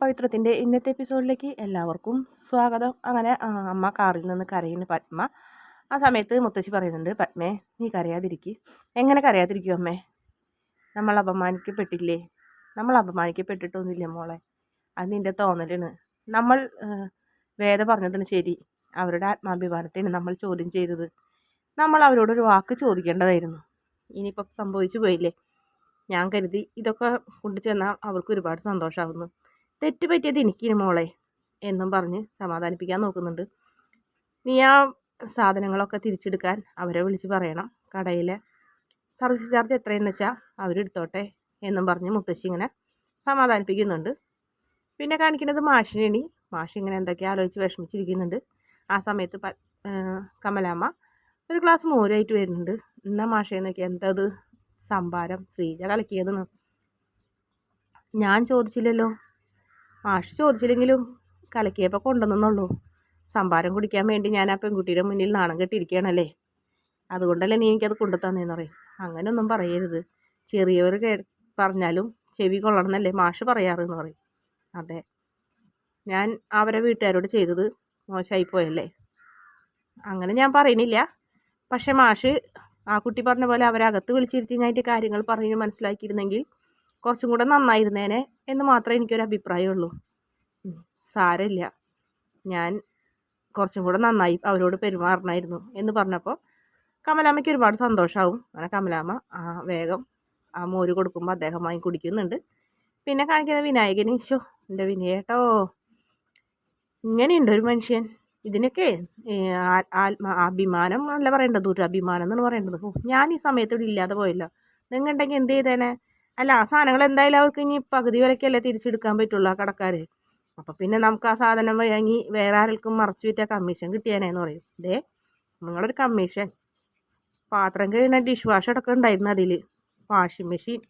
പവിത്രത്തിന്റെ ഇന്നത്തെ എപ്പിസോഡിലേക്ക് എല്ലാവർക്കും സ്വാഗതം. അങ്ങനെ അമ്മ കാറിൽ നിന്ന് കരയുന്ന പത്മ. ആ സമയത്ത് മുത്തശ്ശി പറയുന്നുണ്ട് പത്മേ നീ കരയാതിരിക്കി. എങ്ങനെ കരയാതിരിക്കും അമ്മേ? നമ്മൾ അപമാനിക്കപ്പെട്ടില്ലേ? നമ്മൾ അപമാനിക്കപ്പെട്ടിട്ടൊന്നുമില്ല മോളെ. അത് നിന്റെ തോന്നലാണ്. നമ്മൾ വേദ പറഞ്ഞതിന് ശരി. അവരുടെ ആത്മാഭിമാനത്തിന് നമ്മൾ ചോദ്യം ചെയ്തത്. നമ്മൾ അവരോടൊരു വാക്ക് ചോദിക്കേണ്ടതായിരുന്നു. ഇനിയിപ്പം സംഭവിച്ചു പോയില്ലേ? ഞാൻ കരുതി ഇതൊക്കെ കൊണ്ടു ചെന്നാൽ അവർക്ക് ഒരുപാട് സന്തോഷമാകുന്നു തെറ്റ് പറ്റിയത് മോളെ എന്നും പറഞ്ഞ് സമാധാനിപ്പിക്കാൻ നോക്കുന്നുണ്ട്. നീ ആ സാധനങ്ങളൊക്കെ തിരിച്ചെടുക്കാൻ അവരെ വിളിച്ച് പറയണം. കടയിലെ സർവീസ് ചാർജ് എത്രയെന്ന് വെച്ചാൽ അവരെടുത്തോട്ടെ എന്നും പറഞ്ഞ് മുത്തശ്ശി ഇങ്ങനെ സമാധാനിപ്പിക്കുന്നുണ്ട്. പിന്നെ കാണിക്കുന്നത് മാഷിനി മാഷി ഇങ്ങനെ എന്തൊക്കെ ആലോചിച്ച് വിഷമിച്ചിരിക്കുന്നുണ്ട്. ആ സമയത്ത് കമലാമ്മ ഒരു ഗ്ലാസ് മോരായിട്ട് വരുന്നുണ്ട്. എന്നാ മാഷേ നോക്കി എന്തത് സംഭാരം ശ്രീജ കലക്കിയതെന്ന്. ഞാൻ ചോദിച്ചില്ലല്ലോ. മാഷ് ചോദിച്ചില്ലെങ്കിലും കലക്കിയപ്പോൾ കൊണ്ടുവന്നുള്ളൂ സംഭാരം കുടിക്കാൻ വേണ്ടി ഞാൻ ആ പെൺകുട്ടിയുടെ മുന്നിൽ നാണം കെട്ടിയിരിക്കുകയാണല്ലേ? അതുകൊണ്ടല്ലേ നീ എനിക്കത് കൊണ്ടു തന്നേന്ന് പറയും. അങ്ങനെയൊന്നും പറയരുത്. ചെറിയവർ കേ പറഞ്ഞാലും ചെവി കൊള്ളണമെന്നല്ലേ മാഷ് പറയാറ് എന്ന് പറയും. അതെ. ഞാൻ അവരെ വീട്ടുകാരോട് ചെയ്തത് മോശമായിപ്പോയല്ലേ അങ്ങനെ ഞാൻ പറയുന്നില്ല. പക്ഷേ മാഷ് ആ കുട്ടി പറഞ്ഞ പോലെ അവരകത്ത് വിളിച്ചിരുത്തി ഞാൻ അതിന്റെ കാര്യങ്ങൾ പറഞ്ഞ് മനസ്സിലാക്കിയിരുന്നെങ്കിൽ കുറച്ചും കൂടെ നന്നായിരുന്നേനെ എന്ന് മാത്രമേ എനിക്കൊരു അഭിപ്രായമുള്ളൂ. സാരമില്ല. ഞാൻ കുറച്ചും കൂടെ നന്നായി അവരോട് പെരുമാറണമായിരുന്നു എന്ന് പറഞ്ഞപ്പോൾ കമലാമ്മയ്ക്ക് ഒരുപാട് സന്തോഷമാവും അങ്ങനെ കമലാമ്മ ആ വേഗം ആ മോര് കൊടുക്കുമ്പോൾ അദ്ദേഹം വാങ്ങി കുടിക്കുന്നുണ്ട്. പിന്നെ കാണിക്കുന്ന വിനായകന് ഈശോ എന്റെ വിനയേട്ടോ. ഇങ്ങനെയുണ്ട് ഒരു മനുഷ്യൻ. ഇതിനൊക്കെ ആത്മ അഭിമാനം അല്ല പറയേണ്ടത് ഒരു അഭിമാനം എന്നാണ് പറയേണ്ടത്. ഞാൻ ഈ സമയത്ത് ഇവിടെ ഇല്ലാതെ പോയല്ലോ. നിങ്ങളുണ്ടെങ്കിൽ എന്ത് ചെയ്തേനെ? അല്ല ആ സാധനങ്ങൾ എന്തായാലും അവർക്ക് ഇനി പകുതി വിലക്കല്ലേ തിരിച്ചെടുക്കാൻ പറ്റുള്ളൂ ആ കടക്കാർ അപ്പോൾ പിന്നെ നമുക്ക് ആ സാധനം വഴങ്ങി വേറെ ആർക്കും മറച്ചു വിറ്റാൽ കമ്മീഷൻ കിട്ടിയാനേന്ന് പറയും. ദേ നിങ്ങളൊരു കമ്മീഷൻ. പാത്രം കഴിയുന്ന ഡിഷ് വാഷ് അടക്കം ഉണ്ടായിരുന്നു അതിൽ വാഷിംഗ് മെഷീൻ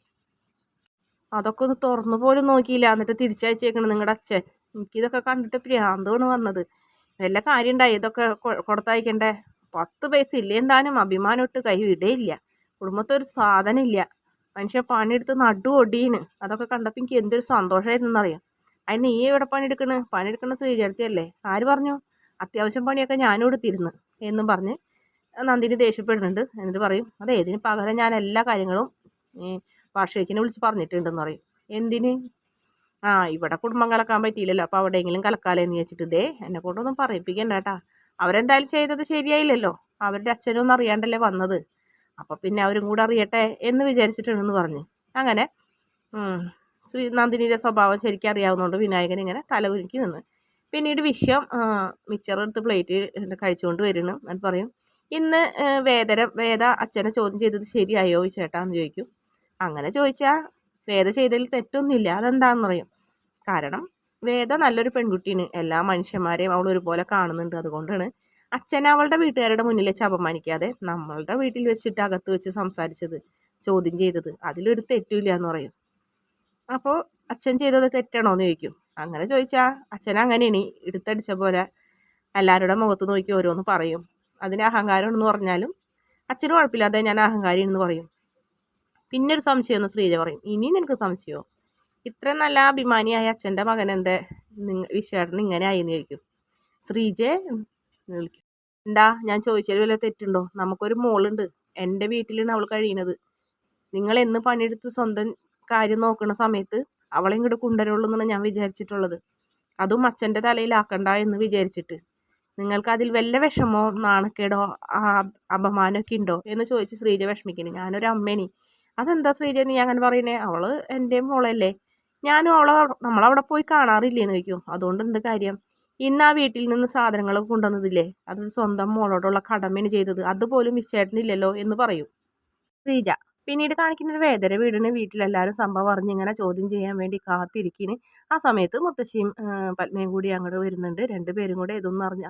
അതൊക്കെ ഒന്ന് തുറന്നു പോലും നോക്കിയില്ല. എന്നിട്ട് തിരിച്ചയച്ചേക്കണം നിങ്ങളുടെ അച്ഛൻ. എനിക്കിതൊക്കെ കണ്ടിട്ട് പ്രാന്തമാണ് വന്നത്. വല്ല കാര്യം ഉണ്ടായി? ഇതൊക്കെ കൊടുത്തയക്കണ്ടേ? പത്ത് പൈസ ഇല്ലേ എന്താനും? അഭിമാനം ഇട്ട് കൈ വിടയില്ല. കുടുംബത്തെ ഒരു സാധനം ഇല്ല മനുഷ്യൻ പണിയെടുത്ത് നടു ഒടീന് അതൊക്കെ കണ്ടപ്പോൾ എനിക്ക് എന്തൊരു സന്തോഷമായിരുന്നു എന്നറിയാം അതിന് നീ എവിടെ പണിയെടുക്കണ്? പണിയെടുക്കണ സ്വീകരിച്ചല്ലേ ആര് പറഞ്ഞു? അത്യാവശ്യം പണിയൊക്കെ ഞാനും എടുത്തിരുന്നു എന്നും പറഞ്ഞ് നന്ദിനി ദേഷ്യപ്പെടുന്നുണ്ട്. എന്നിട്ട് പറയും അതെ ഇതിന് പകരം ഞാൻ എല്ലാ കാര്യങ്ങളും ഈ വാർഷികച്ചിനെ വിളിച്ച് പറഞ്ഞിട്ടുണ്ടെന്ന് പറയും. എന്തിന്? ആ ഇവിടെ കുടുംബം കലക്കാൻ പറ്റിയില്ലല്ലോ. അപ്പോൾ അവിടെയെങ്കിലും കലക്കാലെന്ന് വെച്ചിട്ട് ഇതേ എന്നെ കൊണ്ടൊന്നും പറയിപ്പിക്കണ്ട കേട്ടാ. അവരെന്തായാലും ചെയ്തത് ശരിയായില്ലല്ലോ. അവരുടെ അച്ഛനൊന്നും അറിയാണ്ടല്ലേ വന്നത്. അപ്പോൾ പിന്നെ അവരും കൂടെ അറിയട്ടെ എന്ന് വിചാരിച്ചിട്ടുണ്ടെന്ന് പറഞ്ഞു. അങ്ങനെ ശ്രീ നന്ദിനിയുടെ സ്വഭാവം ശരിക്കും അറിയാവുന്നതുകൊണ്ട് വിനായകൻ ഇങ്ങനെ തലകുലുക്കി നിന്ന്. പിന്നീട് വിശ്വം മിച്ചർ എടുത്ത് പ്ലേറ്റ് കഴിച്ചുകൊണ്ട് വരുന്നു എന്നിട്ട് പറയും ഇന്ന് വേദര വേദ അച്ഛനെ ചോദ്യം ചെയ്തത് ശരിയായോ ചേട്ടാ? എന്ന് ചോദിക്കും. അങ്ങനെ ചോദിച്ചാൽ വേദ ചെയ്തതിൽ തെറ്റൊന്നുമില്ല. അതെന്താണെന്ന് പറയും. കാരണം വേദ നല്ലൊരു പെൺകുട്ടിയാണ്. എല്ലാ മനുഷ്യന്മാരെയും അവൾ ഒരുപോലെ കാണുന്നുണ്ട്. അതുകൊണ്ടാണ് അച്ഛൻ അവളുടെ വീട്ടുകാരുടെ മുന്നിൽ വെച്ച് അപമാനിക്കാതെ നമ്മളുടെ വീട്ടിൽ വെച്ചിട്ട് അകത്ത് വെച്ച് സംസാരിച്ചത് ചോദ്യം ചെയ്തത്. അതിലൊരു തെറ്റുമില്ല എന്ന് പറയും. അപ്പോൾ അച്ഛൻ ചെയ്തത് തെറ്റാണോ എന്ന് ചോദിക്കും. അങ്ങനെ ചോദിച്ചാൽ അച്ഛൻ അങ്ങനെയാണ് എടുത്തടിച്ച പോലെ എല്ലാവരുടെ മുഖത്ത് നോക്കി ഓരോന്ന് പറയും. അതിന് അഹങ്കാരമാണെന്ന് പറഞ്ഞാലും അച്ഛന് കുഴപ്പമില്ലാതെ ഞാൻ അഹങ്കാരി എന്ന് പറയും. പിന്നെ ഒരു സംശയം എന്ന് ശ്രീജ പറയും. ഇനി നിനക്ക് സംശയമോ? ഇത്ര നല്ല അഭിമാനിയായ അച്ഛന്റെ മകൻ എന്റെ വിശ്വേട്ടൻ ഇങ്ങനെ ആയിന്ന് ചോദിക്കും. ശ്രീജയെ എന്ന് വിളിക്കും എന്താ ഞാൻ ചോദിച്ചതിൽ വല്ല തെറ്റുണ്ടോ? നമുക്കൊരു മോളുണ്ട്. എന്റെ വീട്ടിലാണ് അവൾ കഴിയുന്നത് നിങ്ങൾ എന്ന് പണിയെടുത്ത് സ്വന്തം കാര്യം നോക്കുന്ന സമയത്ത് അവളെ ഇങ്ങോട്ട് കൊണ്ടുവരുള്ളൂ എന്നാണ് ഞാൻ വിചാരിച്ചിട്ടുള്ളത്. അതും അച്ഛന്റെ തലയിലാക്കണ്ട എന്ന് വിചാരിച്ചിട്ട്. നിങ്ങൾക്ക് അതിൽ വല്ല വിഷമോ നാണക്കേടോ അപമാനമൊക്കെ ഉണ്ടോ എന്ന് ചോദിച്ച് ശ്രീജ വിഷമിക്കണേ ഞാനൊരു അമ്മേനി. അതെന്താ ശ്രീജ നീ അങ്ങനെ പറയണേ അവൾ എന്റെ മോളല്ലേ. ഞാനും അവളെ നമ്മളവിടെ പോയി കാണാറില്ലേന്ന് ചോദിക്കും. അതുകൊണ്ട് എന്ത് കാര്യം? ഇന്ന് ആ വീട്ടിൽ നിന്ന് സാധനങ്ങളൊക്കെ കൊണ്ടുവന്നതില്ലേ? അത് സ്വന്തം മോളോടുള്ള കടമയാണ് ചെയ്തത്. അതുപോലും മിസ്സേട്ടനില്ലല്ലോ എന്ന് പറയും. ശ്രീജ പിന്നീട് കാണിക്കുന്ന ഒരു വേദന വീടിന് വീട്ടിലെല്ലാവരും സംഭവം അറിഞ്ഞ് ഇങ്ങനെ ചോദ്യം ചെയ്യാൻ വേണ്ടി കാത്തിരിക്കിന് ആ സമയത്ത് മുത്തശ്ശിയും പത്മയും കൂടി അങ്ങോട്ട് വരുന്നുണ്ട്. രണ്ടുപേരും കൂടെ ഇതൊന്നും അറിഞ്ഞ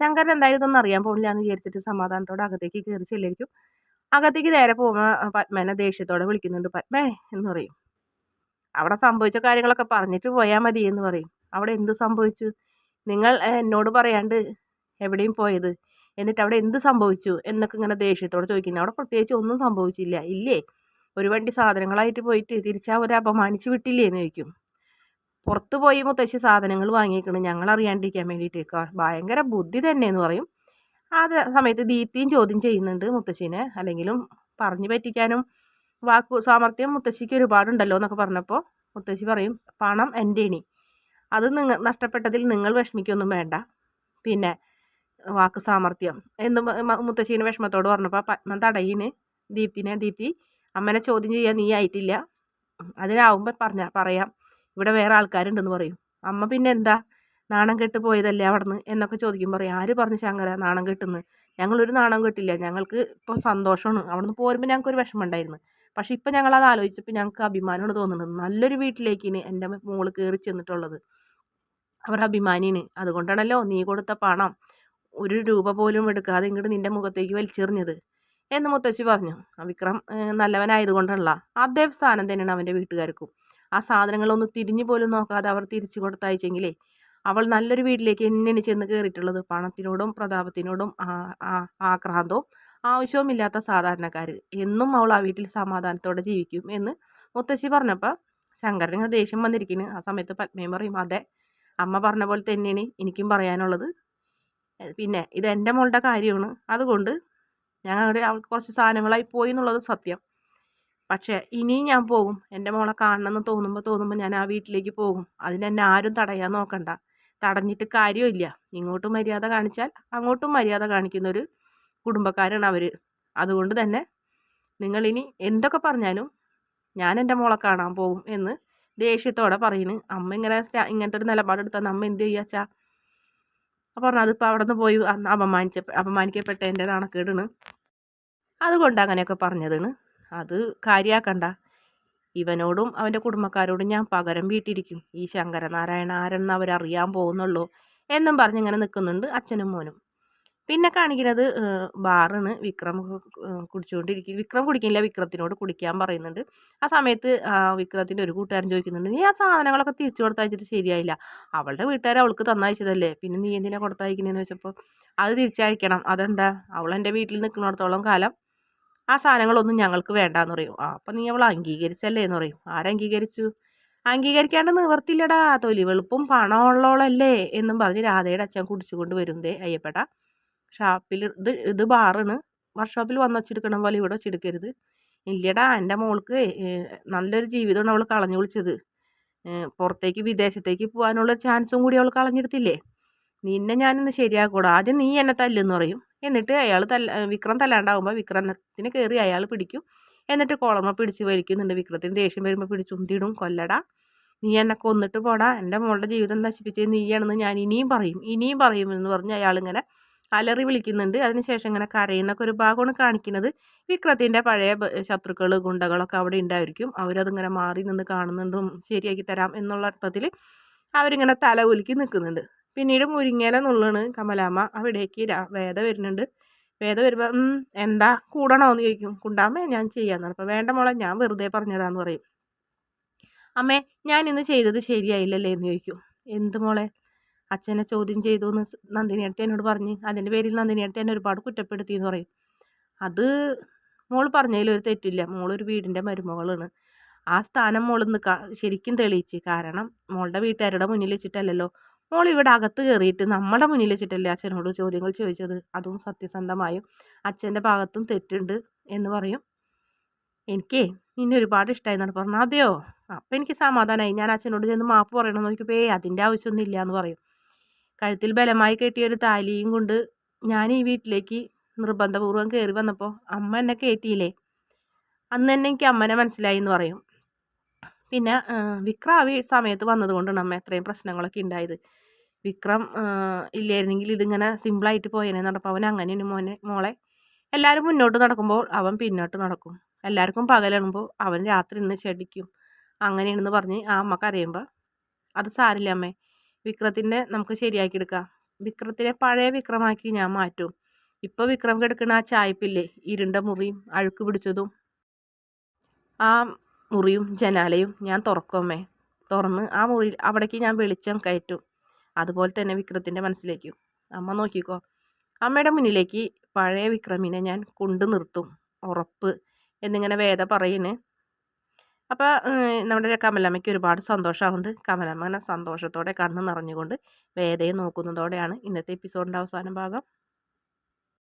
ശങ്കരൻ എന്തായാലും ഇതൊന്നും അറിയാൻ പോകില്ല എന്ന് വിചാരിച്ചിട്ട് സമാധാനത്തോടെ അകത്തേക്ക് കയറി ചെല്ലിരിക്കും. അകത്തേക്ക് നേരെ പോകുമ്പോൾ പത്മേനെ ദേഷ്യത്തോടെ വിളിക്കുന്നുണ്ട്. പത്മേ എന്ന് പറയും. അവിടെ സംഭവിച്ച കാര്യങ്ങളൊക്കെ പറഞ്ഞിട്ട് പോയാൽ മതി എന്ന് പറയും. അവിടെ എന്ത് സംഭവിച്ചു? നിങ്ങൾ എന്നോട് പറയാണ്ട് എവിടെയും പോയത്? എന്നിട്ട് അവിടെ എന്ത് സംഭവിച്ചു? എന്നൊക്കെ ഇങ്ങനെ ദേഷ്യത്തോടെ ചോദിക്കുന്നത് അവിടെ പ്രത്യേകിച്ച് ഒന്നും സംഭവിച്ചില്ല. ഇല്ലേ? ഒരു വണ്ടി സാധനങ്ങളായിട്ട് പോയിട്ട് തിരിച്ചാ അവരെ അപമാനിച്ച് വിട്ടില്ലേ എന്ന് ചോദിക്കും. പുറത്ത് പോയി മുത്തശ്ശി സാധനങ്ങൾ വാങ്ങിയിരിക്കണം ഞങ്ങൾ അറിയാണ്ടിരിക്കാൻ വേണ്ടിയിട്ട്. ഭയങ്കര ബുദ്ധി തന്നെ എന്ന് പറയും. ആ സമയത്ത് ദീപ്തിയും ചോദ്യം ചെയ്യുന്നുണ്ട് മുത്തശ്ശിനെ. അല്ലെങ്കിലും പറഞ്ഞു പറ്റിക്കാനും വാക്കു സാമർത്ഥ്യം മുത്തശ്ശിക്ക് ഒരുപാടുണ്ടല്ലോ എന്നൊക്കെ പറഞ്ഞപ്പോൾ മുത്തശ്ശി പറയും പണം എന്റെ ഇനി. അത് നിങ്ങൾ നഷ്ടപ്പെട്ടതിൽ നിങ്ങൾ വിഷമിക്കൊന്നും വേണ്ട. പിന്നെ വാക്ക് സാമർത്ഥ്യം എന്ന് മുത്തശ്ശീനെ വിഷമത്തോട് പറഞ്ഞപ്പോൾ പത്മൻ തടയിന്. ദീപ്തിനെ ദീപ്തി അമ്മനെ ചോദ്യം ചെയ്യാൻ നീ ആയിട്ടില്ല. അതിനാവുമ്പോൾ പറഞ്ഞ പറയാം. ഇവിടെ വേറെ ആൾക്കാരുണ്ടെന്ന് പറയും. അമ്മ പിന്നെ എന്താ? നാണം കെട്ട് പോയതല്ലേ അവിടുന്ന്? എന്നൊക്കെ ചോദിക്കും പറയും. ആര് പറഞ്ഞു ശങ്കര നാണം കെട്ടുന്നു? ഞങ്ങളൊരു നാണം കെട്ടില്ല. ഞങ്ങൾക്ക് ഇപ്പോൾ സന്തോഷമാണ് അവിടുന്ന് പോരുമ്പോൾ ഞങ്ങൾക്കൊരു വിഷമം ഉണ്ടായിരുന്നു. പക്ഷെ ഇപ്പം ഞങ്ങളത് ആലോചിച്ചപ്പോൾ ഞങ്ങൾക്ക് അഭിമാനമാണ് തോന്നുന്നത്. നല്ലൊരു വീട്ടിലേക്കിന് എന്റെ മോൾ കയറി ചെന്നിട്ടുള്ളത്. അവർ അഭിമാനിയാണ്. അതുകൊണ്ടാണല്ലോ നീ കൊടുത്ത പണം ഒരു രൂപ പോലും എടുക്കാതെ ഇങ്ങോട്ട് നിന്റെ മുഖത്തേക്ക് വലിച്ചെറിഞ്ഞത് എന്ന് മുത്തശ്ശി പറഞ്ഞു. വിക്രം നല്ലവനായതുകൊണ്ടുള്ള അതേ സ്ഥാനം തന്നെയാണ് അവന്റെ വീട്ടുകാർക്കും. ആ സാധനങ്ങളൊന്നും തിരിഞ്ഞു പോലും നോക്കാതെ അവർ തിരിച്ചു കൊടുത്തയച്ചെങ്കിലേ അവൾ നല്ലൊരു വീട്ടിലേക്ക് എന്നെയാണ് ചെന്ന് കയറിയിട്ടുള്ളത്. പണത്തിനോടും പ്രതാപത്തിനോടും ആ- ആക്രാന്തവും ആവശ്യവുമില്ലാത്ത സാധാരണക്കാർ എന്നും അവൾ ആ വീട്ടിൽ സമാധാനത്തോടെ ജീവിക്കും എന്ന് മുത്തശ്ശി പറഞ്ഞപ്പോൾ ശങ്കരന് ദേഷ്യം വന്നിരിക്കുന്നു ആ സമയത്ത് പത്മയും പറയും അതെ അമ്മ പറഞ്ഞ പോലെ തന്നെയാണ് എനിക്കും പറയാനുള്ളത്. പിന്നെ ഇത് എന്റെ മോളുടെ കാര്യമാണ്. അതുകൊണ്ട് അവിടെ അവൾക്ക് കുറച്ച് സാധനങ്ങളായി പോയി എന്നുള്ളത് സത്യം. പക്ഷേ ഇനിയും ഞാൻ പോകും. എന്റെ മോളെ കാണണമെന്ന് തോന്നുമ്പോൾ തോന്നുമ്പോൾ ഞാൻ ആ വീട്ടിലേക്ക് പോകും. അതിനെന്നെ ആരും തടയാൻ നോക്കണ്ട. തടഞ്ഞിട്ട് കാര്യമില്ല ഇങ്ങോട്ടും മര്യാദ കാണിച്ചാൽ അങ്ങോട്ടും മര്യാദ കാണിക്കുന്നൊരു കുടുംബക്കാരാണ് അവർ അതുകൊണ്ട് തന്നെ നിങ്ങളിനി എന്തൊക്കെ പറഞ്ഞാലും ഞാൻ എന്റെ മോളെ കാണാൻ പോകും എന്ന് ദേഷ്യത്തോടെ പറയുന്നു അമ്മ ഇങ്ങനെ ഇങ്ങനത്തെ ഒരു നിലപാടെടുത്താൽ അമ്മ എന്ത് ചെയ്യാച്ചാ അപ്പോൾ പറഞ്ഞു അതിപ്പോൾ അവിടെ നിന്ന് പോയി അന്ന് അപമാനിച്ച അപമാനിക്കപ്പെട്ട എന്റെ നാണക്കേടാണ്. അതുകൊണ്ട് അങ്ങനെയൊക്കെ പറഞ്ഞതാണ് അത് കാര്യമാക്കണ്ട ഇവനോടും അവന്റെ കുടുംബക്കാരോടും ഞാൻ പകരം വീട്ടിരിക്കും. ഈ ശങ്കരനാരായണ ആരെന്ന് അവരറിയാൻ പോകുന്നുള്ളൂ എന്നും പറഞ്ഞ് ഇങ്ങനെ നിൽക്കുന്നുണ്ട് അച്ഛനും മോനും. പിന്നെ കാണിക്കുന്നത് ബാറാണ്. വിക്രം കുടിച്ചുകൊണ്ടിരിക്കും വിക്രം കുടിക്കില്ല വിക്രത്തിനോട് കുടിക്കാൻ പറയുന്നുണ്ട്. ആ സമയത്ത് വിക്രത്തിന്റെ ഒരു കൂട്ടുകാരൻ ചോദിക്കുന്നുണ്ട് നീ ആ സാധനങ്ങളൊക്കെ തിരിച്ചു കൊടുത്തയച്ചിട്ട് ശരിയായില്ല. അവളുടെ വീട്ടുകാർ അവൾക്ക് തന്നയച്ചതല്ലേ? പിന്നെ നീ എന്തിനാ കൊടുത്തയക്കുന്നതെന്ന് വെച്ചപ്പോൾ അത് തിരിച്ചയക്കണം അതെന്താ? അവൾ എന്റെ വീട്ടിൽ നിൽക്കുന്നിടത്തോളം കാലം ആ സാധനങ്ങളൊന്നും ഞങ്ങൾക്ക് വേണ്ടാന്ന് പറയും. ആ അപ്പം നീ അവൾ അംഗീകരിച്ചല്ലേ എന്ന് പറയും ആരംഗീകരിച്ചു അംഗീകരിക്കാണ്ട് നിവർത്തില്ലടാ. തൊലി വെളുപ്പും പണമുള്ളോളല്ലേ എന്നും പറഞ്ഞ് രാധയുടെ അച്ഛൻ കുടിച്ചുകൊണ്ട് വരുന്നതേ അയ്യപ്പെട്ട. ഷാപ്പിൽ ഇത് ഇത് ബാറാണ്. വർക്ക്ഷോപ്പിൽ വന്ന് വെച്ചെടുക്കണം പോലെ ഇവിടെ വെച്ചെടുക്കരുത് ഇല്ലടാ എന്റെ മോൾക്ക് നല്ലൊരു ജീവിതമാണ് അവൾ കളഞ്ഞു വിളിച്ചത്. പുറത്തേക്ക് വിദേശത്തേക്ക് പോകാനുള്ള ചാൻസും കൂടി അവൾ കളഞ്ഞെടുത്തില്ലേ? നിന്നെ ഞാനിന്ന് ശരിയാക്കൂടാ. ആദ്യം നീ എന്നെ തല്ലെന്ന് പറയും. എന്നിട്ട് അയാൾ തല്ല വിക്രം തല്ലാണ്ടാവുമ്പോൾ വിക്രമത്തിന് കയറി അയാൾ പിടിക്കും. എന്നിട്ട് കോളമ്മ പിടിച്ച് വലിക്കുന്നുണ്ട്. വിക്രത്തിന് ദേഷ്യം വരുമ്പോൾ പിടിച്ചുന്തിടും കൊല്ലടാ നീ എന്നെ കൊന്നിട്ട് പോടാ. എന്റെ മോളുടെ ജീവിതം നശിപ്പിച്ചത് നീയാണെന്ന് ഞാൻ ഇനിയും പറയും. ഇനിയും പറയും എന്ന് പറഞ്ഞ് അയാളിങ്ങനെ അലറി വിളിക്കുന്നുണ്ട്. അതിനുശേഷം ഇങ്ങനെ കരയുന്നൊക്കെ ഒരു ഭാഗമാണ് കാണിക്കുന്നത്. വിക്രത്തിന്റെ പഴയ ശത്രുക്കൾ ഗുണ്ടകളൊക്കെ അവിടെ ഉണ്ടായിരിക്കും. അവരതിങ്ങനെ മാറി നിന്ന് കാണുന്നുണ്ടും ശരിയാക്കി തരാം എന്നുള്ള അർത്ഥത്തിൽ അവരിങ്ങനെ തല ഉലുക്കി നിൽക്കുന്നുണ്ട്. പിന്നീട് മുരിങ്ങേല നുള്ളാണ് കമലാമ്മ അവിടേക്ക് വേദ വരുന്നുണ്ട്. വേദ വരുമ്പോൾ എന്താ കൂടണോ എന്ന് ചോദിക്കും. കുണ്ടാമ്മേ ഞാൻ ചെയ്യാന്ന് അപ്പോൾ വേണ്ട മോളെ ഞാൻ വെറുതെ പറഞ്ഞതാന്ന് പറയും. അമ്മേ ഞാൻ ഇന്ന് ചെയ്തത് ശരിയായില്ലല്ലേ എന്ന് ചോദിക്കും. എന്ത് മോളെ? അച്ഛനെ ചോദ്യം ചെയ്തു എന്ന് നന്ദിനി അടുത്ത് എന്നോട് പറഞ്ഞ് അതിന്റെ പേരിൽ നന്ദിനി അടുത്ത് എന്നെ ഒരുപാട് കുറ്റപ്പെടുത്തി എന്ന് പറയും. അത് മോൾ പറഞ്ഞതിൽ ഒരു തെറ്റില്ല. മോളൊരു വീടിന്റെ മരുമകളാണ്. ആ സ്ഥാനം മോൾ ഇന്ന് ശരിക്കും തെളിയിച്ച്. കാരണം മോളുടെ വീട്ടുകാരുടെ മുന്നിൽ വെച്ചിട്ടല്ലല്ലോ. മോൾ ഇവിടെ അകത്ത് കയറിയിട്ട് നമ്മുടെ മുന്നിൽ വെച്ചിട്ടല്ലേ അച്ഛനോട് ചോദ്യങ്ങൾ ചോദിച്ചത്. അതും സത്യസന്ധമായും അച്ഛന്റെ ഭാഗത്തും തെറ്റുണ്ട് എന്ന് പറയും. എനിക്കേ നിന്നെ ഒരുപാട് ഇഷ്ടമായി എന്നാണ് പറഞ്ഞു അതെയോ? അപ്പം എനിക്ക് സമാധാനമായി ഞാൻ അച്ഛനോട് ചെന്ന് മാപ്പ് പറയണമെന്ന് നോക്കിയപ്പോൾ ഏ അതിന്റെ ആവശ്യമൊന്നും ഇല്ല എന്ന് പറയും. കഴുത്തിൽ ബലമായി കെട്ടിയ ഒരു താലിയും കൊണ്ട് ഞാൻ ഈ വീട്ടിലേക്ക് നിർബന്ധപൂർവം കയറി വന്നപ്പോൾ അമ്മ എന്നെ കയറ്റിയില്ലേ അന്ന് തന്നെ എനിക്ക് അമ്മനെ മനസ്സിലായി എന്ന് പറയും. പിന്നെ വിക്രം ആ സമയത്ത് വന്നത് കൊണ്ടാണ് അമ്മ എത്രയും പ്രശ്നങ്ങളൊക്കെ ഉണ്ടായത് വിക്രം ഇല്ലായിരുന്നെങ്കിൽ ഇതിങ്ങനെ സിമ്പിളായിട്ട് പോയേനെ നടപ്പോൾ അവൻ അങ്ങനെയാണ് മോനെ മോളെ. എല്ലാവരും മുന്നോട്ട് നടക്കുമ്പോൾ അവൻ പിന്നോട്ട് നടക്കും. എല്ലാവർക്കും പകലാണുമ്പോൾ അവൻ രാത്രി ഇന്ന് ചെടിക്കും അങ്ങനെയാണെന്ന് പറഞ്ഞ് ആ അമ്മ അത് സാരില്ല അമ്മേ. വിക്രത്തിന്റെ നമുക്ക് ശരിയാക്കി എടുക്കാം വിക്രത്തിനെ പഴയ വിക്രമാക്കി ഞാൻ മാറ്റും. ഇപ്പോൾ വിക്രം കിടക്കുന്ന ആ ചായ്പില്ലേ ഇരുണ്ട മുറിയും അഴുക്ക് പിടിച്ചതും. ആ മുറിയും ജനാലയും ഞാൻ തുറക്കുമേ തുറന്ന് ആ മുറിയിൽ അവിടേക്ക് ഞാൻ വെളിച്ചം കയറ്റും. അതുപോലെ തന്നെ വിക്രത്തിന്റെ മനസ്സിലേക്കും. അമ്മ നോക്കിക്കോ അമ്മയുടെ മുന്നിലേക്ക് പഴയ വിക്രമിനെ ഞാൻ കൊണ്ടു നിർത്തും ഉറപ്പ് എന്നിങ്ങനെ വേദ പറയുന്നു. അപ്പോൾ നമ്മുടെ കമലമ്മയ്ക്ക് ഒരുപാട് സന്തോഷമാകുന്നുണ്ട് കമലമ്മ അങ്ങനെ സന്തോഷത്തോടെ കണ്ണ് നിറഞ്ഞുകൊണ്ട് വേദയെ നോക്കുന്നതോടെയാണ് ഇന്നത്തെ എപ്പിസോഡിന്റെ അവസാന ഭാഗം.